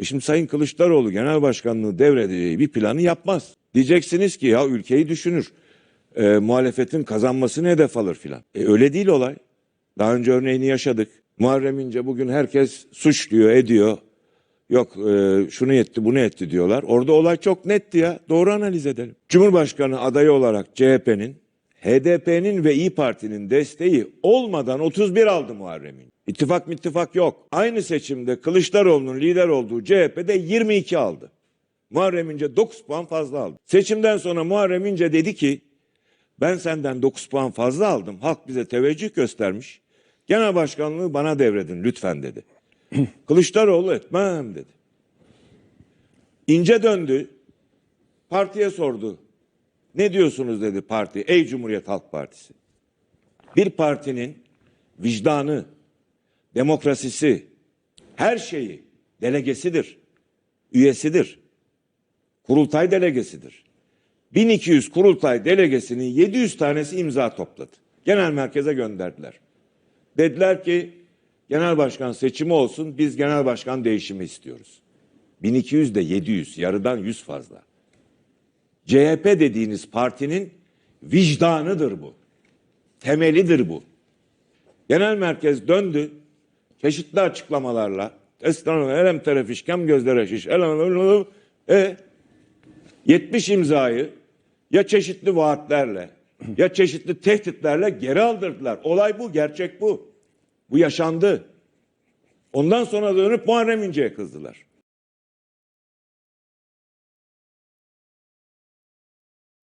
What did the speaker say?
E şimdi Sayın Kılıçdaroğlu genel başkanlığı devredeceği bir planı yapmaz. Diyeceksiniz ki ya ülkeyi düşünür. E, muhalefetin kazanmasını hedef alır filan. E, öyle değil olay. Daha önce örneğini yaşadık. Muharrem İnce bugün herkes suçluyor, ediyor. Yok e, şunu etti, bunu etti diyorlar. Orada olay çok netti ya. Doğru analiz edelim. Cumhurbaşkanı adayı olarak CHP'nin, HDP'nin ve İyi Parti'nin desteği olmadan 31 aldı Muharrem İnce. İttifak mittifak yok. Aynı seçimde Kılıçdaroğlu'nun lider olduğu CHP'de 22 aldı. Muharrem İnce 9 puan fazla aldı. Seçimden sonra Muharrem İnce dedi ki ben senden 9 puan fazla aldım. Halk bize teveccüh göstermiş. Genel başkanlığı bana devredin lütfen dedi. Kılıçdaroğlu etmem dedi. İnce döndü. Partiye sordu. Ne diyorsunuz dedi parti. Ey Cumhuriyet Halk Partisi. Bir partinin vicdanı, demokrasisi, her şeyi delegesidir. Üyesidir. Kurultay delegesidir. 1200 kurultay delegesinin 700 tanesi imza topladı. Genel merkeze gönderdiler. Dediler ki genel başkan seçimi olsun biz genel başkan değişimi istiyoruz. 1200 de 700 yarıdan 100 fazla. CHP dediğiniz partinin vicdanıdır bu. Temelidir bu. Genel merkez döndü. Çeşitli açıklamalarla Esnafın elem teref işkem gözlere şiş. Elem, e, 70 imzayı ya çeşitli vaatlerle ya çeşitli tehditlerle geri aldırdılar. Olay bu, gerçek bu. Bu yaşandı. Ondan sonra dönüp Muharrem İnce'ye kızdılar.